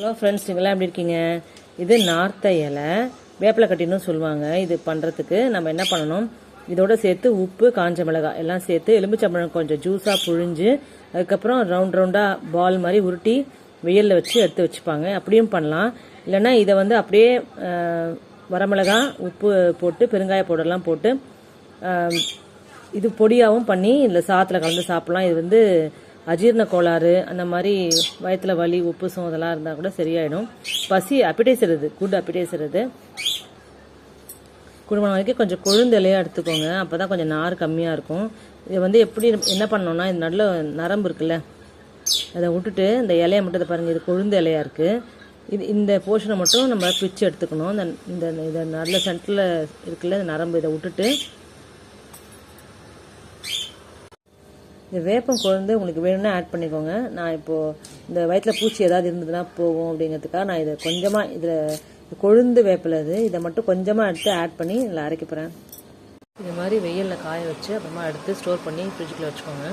Hello friends நீங்களாம் எப்படி இருக்கீங்க? இது நார்த்த இலை. வேப்பிலை கட்டின்னு சொல்லுவாங்க. இது பண்ணுறதுக்கு நம்ம என்ன பண்ணணும்? இதோட சேர்த்து உப்பு காஞ்ச மிளகாய் எல்லாம் சேர்த்து எலும்புச்சம்பழம் கொஞ்சம் ஜூஸாக புழிஞ்சு அதுக்கப்புறம் ரவுண்ட் ரவுண்டாக பால் மாதிரி உருட்டி வெயிலில் வச்சு எடுத்து வச்சுப்பாங்க. அப்படியும் பண்ணலாம். இல்லைன்னா இதை வந்து அப்படியே வரமிளகா வரமிளகாய் உப்பு போட்டு பெருங்காய பவுடர்லாம் போட்டு இது பொடியாகவும் பண்ணி இல்லை சாத்தில் கலந்து சாப்பிட்லாம். இது வந்து அஜீரண கோளாறு அந்த மாதிரி வயத்தில் வலி உப்புசம் இதெல்லாம் இருந்தால் கூட சரியாயிடும். பசி அப்பிடைசர் இது குட் அப்பிடைசர் இது குடும்பம் வரைக்கும் கொஞ்சம் கொழுந்து இலையாக எடுத்துக்கோங்க. அப்போ தான் கொஞ்சம் நார் கம்மியாக இருக்கும். இதை வந்து எப்படி என்ன பண்ணோம்னா இது நல்ல நரம்பு இருக்குல்ல அதை விட்டுட்டு இந்த இலையை மட்டும் இதை பாருங்கள் இது கொழுந்து இலையாக இருக்குது இது இந்த போர்ஷனை மட்டும் நம்ம பிச்சு எடுத்துக்கணும். இந்த இந்த இதை நல்ல சென்டரில் இருக்குல்ல இந்த நரம்பு இதை விட்டுட்டு இந்த வேப்பம் கொழுந்து உங்களுக்கு வேணும்னா ஆட் பண்ணிக்கோங்க. நான் இப்போது இந்த வயிற்றுல பூச்சி ஏதாவது இருந்ததுன்னா போகும் அப்படிங்கிறதுக்காக நான் இதை கொஞ்சமாக இதில் கொழுந்து வேப்பில் இது இதை மட்டும் கொஞ்சமாக எடுத்து ஆட் பண்ணி இதில் அரைக்க போகிறேன் இது மாதிரி வெயிலில் காய வச்சு அப்புறமா எடுத்து ஸ்டோர் பண்ணி ஃப்ரிட்ஜுக்குள்ளே வச்சுக்கோங்க.